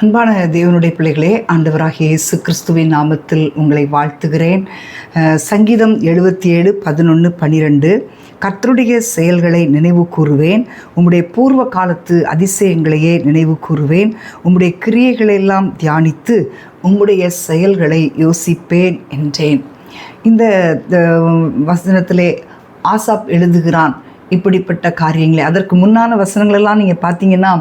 அன்பான தேவனுடைய பிள்ளைகளே ஆண்டவராக இயேசு கிறிஸ்துவின் நாமத்தில் உங்களை வாழ்த்துகிறேன். சங்கீதம் எழுபத்தி ஏழு பதினொன்று பன்னிரெண்டு கர்த்தருடைய செயல்களை நினைவு கூறுவேன். உம்முடைய பூர்வ காலத்து அதிசயங்களையே நினைவு கூறுவேன். உம்முடைய கிரியைகளெல்லாம் தியானித்து உம்முடைய செயல்களை யோசிப்பேன் என்றேன். இந்த வசனத்திலே ஆசாப் எழுதுகிறான். இப்படிப்பட்ட காரியங்களை. அதற்கு முன்னான வசனங்களெல்லாம் நீங்கள் பார்த்தீங்கன்னா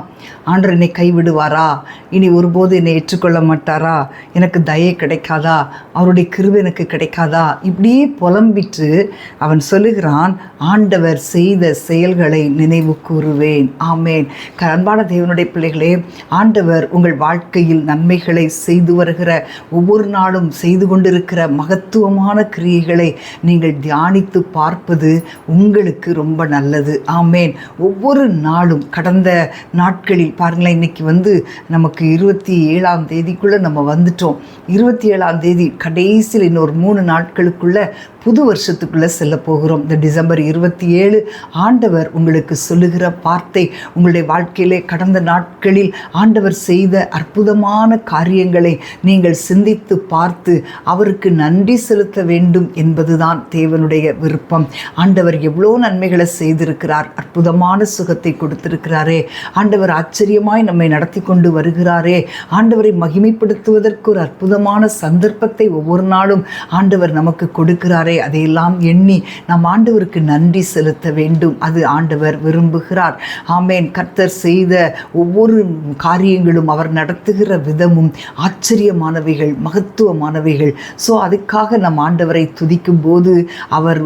ஆண்டவர் என்னை கைவிடுவாரா? இனி ஒருபோது என்னை ஏற்றுக்கொள்ள மாட்டாரா? எனக்கு தயை கிடைக்காதா? அவருடைய கிருப எனக்கு கிடைக்காதா? இப்படியே புலம்பிட்டு அவன் சொல்லுகிறான் ஆண்டவர் செய்த செயல்களை நினைவு கூறுவேன். ஆமேன். அன்பான தேவனுடைய பிள்ளைகளே ஆண்டவர் உங்கள் வாழ்க்கையில் நன்மைகளை செய்து வருகிற ஒவ்வொரு நாளும் செய்து கொண்டிருக்கிற மகத்துவமான கிரியைகளை நீங்கள் தியானித்து பார்ப்பது உங்களுக்கு ரொம்ப நல்லது. ஆமேன். ஒவ்வொரு நாளும் கடந்த நாட்களில் பாருங்களேன் இன்னைக்கு வந்து நமக்கு இருபத்தி ஏழாம் தேதிக்குள்ளே நம்ம வந்துட்டோம். இருபத்தி ஏழாம் தேதி கடைசியில் இன்னொரு மூணு நாட்களுக்குள்ளே புது வருஷத்துக்குள்ளே செல்ல போகிறோம். இந்த டிசம்பர் இருபத்தி ஏழு ஆண்டவர் உங்களுக்கு சொல்லுகிற வார்த்தை உங்களுடைய வாழ்க்கையிலே கடந்த நாட்களில் ஆண்டவர் செய்த அற்புதமான காரியங்களை நீங்கள் சிந்தித்து பார்த்து அவருக்கு நன்றி செலுத்த வேண்டும் என்பதுதான் தேவனுடைய விருப்பம். ஆண்டவர் எவ்வளோ நன்மைகளை செய்திருக்கிறார். அற்புதமான சுகத்தை கொடுத்திருக்கிறாரே. ஆண்டவர் ஆச்சரியமாய் நம்மை நடத்தி கொண்டு வருகிறாரே. ஆண்டவரை மகிமைப்படுத்துவதற்கு ஒரு அற்புதமான சந்தர்ப்பத்தை ஒவ்வொரு நாளும் ஆண்டவர் நமக்கு கொடுக்கிறாரே. அதையெல்லாம் எண்ணி நாம் ஆண்டவருக்கு நன்றி செலுத்த வேண்டும். அது ஆண்டவர் விரும்புகிறார். ஆமேன். கர்த்தர் செய்த ஒவ்வொரு காரியங்களும் அவர் நடத்துகிற விதமும் ஆச்சரியமானவைகள் மகத்துவமானவைகள். ஸோ அதுக்காக நம் ஆண்டவரை துதிக்கும் போது அவர்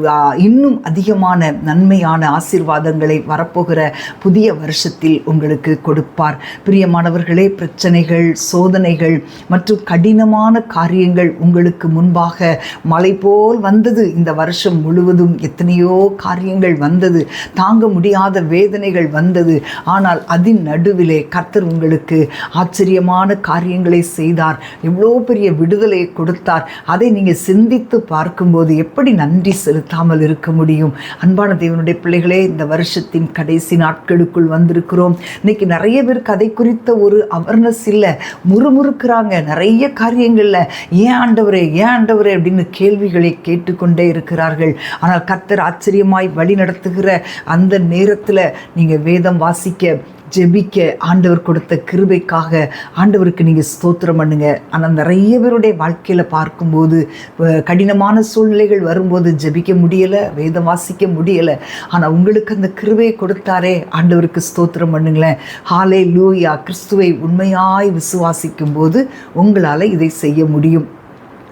இன்னும் அதிகமான நன்மையான ஆசீர்வாதங்களை வரப்போகிற புதிய வருஷத்தில் உங்களுக்கு கொடுப்பார். பிரியமானவர்களே பிரச்சனைகள் சோதனைகள் மற்றும் கடினமான காரியங்கள் உங்களுக்கு முன்பாக மலை போல் வந்தது. இந்த வருஷம் முழுவதும் எத்தனையோ காரியங்கள் வந்தது. தாங்க முடியாத வேதனைகள் வந்தது. ஆனால் அதன் நடுவிலே கர்த்தர் உங்களுக்கு ஆச்சரியமான காரியங்களை செய்தார். எவ்வளோ பெரிய விடுதலை கொடுத்தார். அதை நீங்கள் சிந்தித்து பார்க்கும்போது எப்படி நன்றி செலுத்தாமல் இருக்க முடியும்? அன்பான தேவனுடைய பிள்ளைகளே இந்த வருஷத்தின் கடைசி நாட்களுக்குள் வந்திருக்கிறோம். இன்னைக்கு நிறைய பேர் கதை குறித்த ஒரு அவேர்னஸ் இல்லை முறுமுறுக்கிறாங்க. நிறைய காரியங்களில் ஏன் ஆண்டவரே ஏன் ஆண்டவரே? அப்படின்னு கேள்விகளை கேட்டுக்கொண்டே இருக்கிறார்கள். ஆனால் கத்தர் ஆச்சரியமாய் வழி நடத்துகிற அந்த நேரத்தில் நீங்கள் வேதம் வாசிக்க ஜெபிக்க ஆண்டவர் கொடுத்த கிருபைக்காக ஆண்டவருக்கு நீங்கள் ஸ்தோத்திரம் பண்ணுங்க. ஆனால் நிறைய பேருடைய வாழ்க்கையில் பார்க்கும்போது கடினமான சூழ்நிலைகள் வரும்போது ஜெபிக்க முடியலை வேதம் வாசிக்க முடியலை. ஆனால் உங்களுக்கு அந்த கிருபையை கொடுத்தாரே ஆண்டவருக்கு ஸ்தோத்திரம் பண்ணுங்களேன். ஹாலே லூயா கிறிஸ்துவை உண்மையாய் விசுவாசிக்கும் போது உங்களால் இதை செய்ய முடியும்.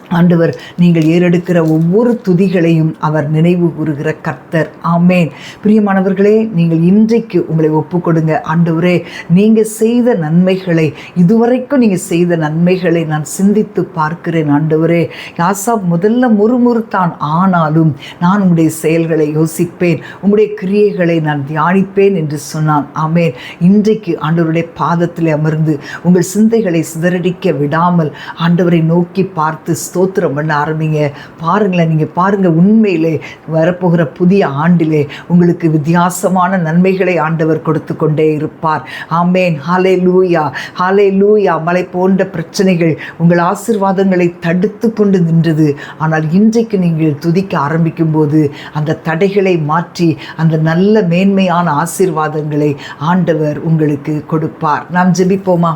ஆண்டவர் நீங்கள் ஏறெடுக்கிற ஒவ்வொரு துதிகளையும் அவர் நினைவு கூறுகிற கர்த்தர். ஆமேன். பிரியமானவர்களே நீங்கள் இன்றைக்கு உங்களை ஒப்புக்கொடுங்க. ஆண்டவரே நீங்கள் செய்த நன்மைகளை இதுவரைக்கும் நீங்கள் செய்த நன்மைகளை நான் சிந்தித்து பார்க்கிறேன். ஆண்டவரே யாசா முதல்ல முறுமுறுத்தான். ஆனாலும் நான் உங்களுடைய செயல்களை யோசிப்பேன். உங்களுடைய கிரியைகளை நான் தியானிப்பேன் என்று சொன்னான். ஆமேன். இன்றைக்கு ஆண்டவருடைய பாதத்தில் அமர்ந்து உங்கள் சிந்தைகளை சிதறடிக்க விடாமல் ஆண்டவரை நோக்கி பார்த்து ஸ்தோத்திரம் பண்ண ஆரம்பிங்க. பாருங்களேன் நீங்கள் பாருங்கள் உண்மையிலே வரப்போகிற புதிய ஆண்டிலே உங்களுக்கு வித்தியாசமான நன்மைகளை ஆண்டவர் கொடுத்து கொண்டே இருப்பார். ஆமேன். ஹாலே லூயா ஹாலே லூயா மலை போன்ற பிரச்சனைகள் உங்கள் ஆசிர்வாதங்களை தடுத்து கொண்டு நின்றது. ஆனால் இன்றைக்கு நீங்கள் துதிக்க ஆரம்பிக்கும் போது அந்த தடைகளை மாற்றி அந்த நல்ல மேன்மையான ஆசிர்வாதங்களை ஆண்டவர் உங்களுக்கு கொடுப்பார். நாம் ஜெபிப்போமா?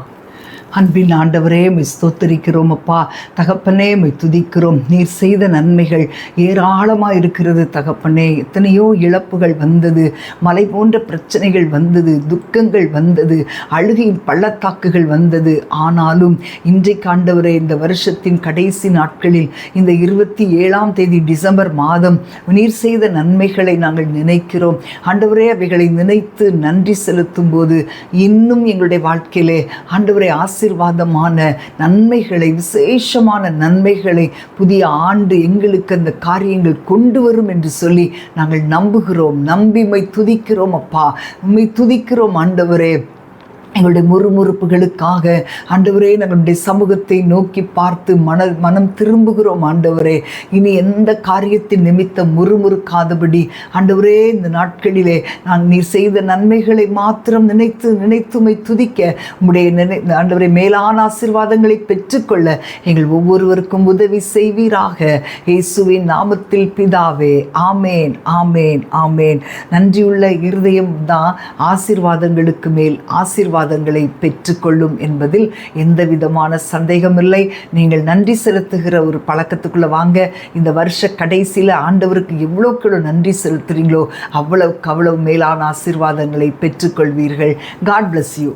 அன்பின் ஆண்டவரே மை ஸ்தோத்தரிக்கிறோம் அப்பா. தகப்பனே மை துதிக்கிறோம். நீர் செய்த நன்மைகள் ஏராளமாக இருக்கிறது தகப்பனே. எத்தனையோ இழப்புகள் வந்தது மலை போன்ற பிரச்சனைகள் வந்தது துக்கங்கள் வந்தது அழுகையின் பள்ளத்தாக்குகள் வந்தது. ஆனாலும் இன்றைக்கு ஆண்டவரே இந்த வருஷத்தின் கடைசி நாட்களில் இந்த இருபத்தி ஏழாம் தேதி டிசம்பர் மாதம் நீர் செய்த நன்மைகளை நாங்கள் நினைக்கிறோம். ஆண்டவரே அவைகளை நினைத்து நன்றி செலுத்தும் போது இன்னும் எங்களுடைய வாழ்க்கையிலே ஆண்டவரை ஆசிர்வாதமான நன்மைகளை விசேஷமான நன்மைகளை புதிய ஆண்டு எங்களுக்கு அந்த காரியங்கள் கொண்டு வரும் என்று சொல்லி நாங்கள் நம்புகிறோம். நம்பி துதிக்கிறோம் அப்பா. உண்மை துதிக்கிறோம் ஆண்டவரே. எங்களுடைய முறுமுறுப்புகளுக்காக. ஆண்டவரே நம்முடைய சமூகத்தை நோக்கி பார்த்து மன மனம் திரும்புகிறோம் ஆண்டவரே. இனி எந்த காரியத்தின் நிமித்தம் முறுமுறுக்காதபடி ஆண்டவரே இந்த நாட்களிலே நான் நீ செய்த நன்மைகளை மாத்திரம் நினைத்து நினைத்துமை துதிக்க உடைய நினை ஆண்டவரே மேலான ஆசிர்வாதங்களை பெற்றுக்கொள்ள எங்கள் ஒவ்வொருவருக்கும் உதவி செய்வீராக. இயேசுவின் நாமத்தில் பிதாவே ஆமேன் ஆமேன் ஆமேன். நன்றியுள்ள இருதயம் தான் ஆசிர்வாதங்களுக்கு மேல் ஆசீர்வாதங்களை பெற்றுக்கொள்ளும் என்பதில் எந்த விதமான சந்தேகமில்லை. நீங்கள் நன்றி செலுத்துகிற ஒரு பழக்கத்துக்குள்ளே வாங்க. இந்த வருஷ கடைசியில் ஆண்டவருக்கு எவ்வளோக்கு எவ்வளோ நன்றி செலுத்துறீங்களோ அவ்வளவுக்கு அவ்வளவு மேலான ஆசீர்வாதங்களை பெற்றுக்கொள்வீர்கள். God bless you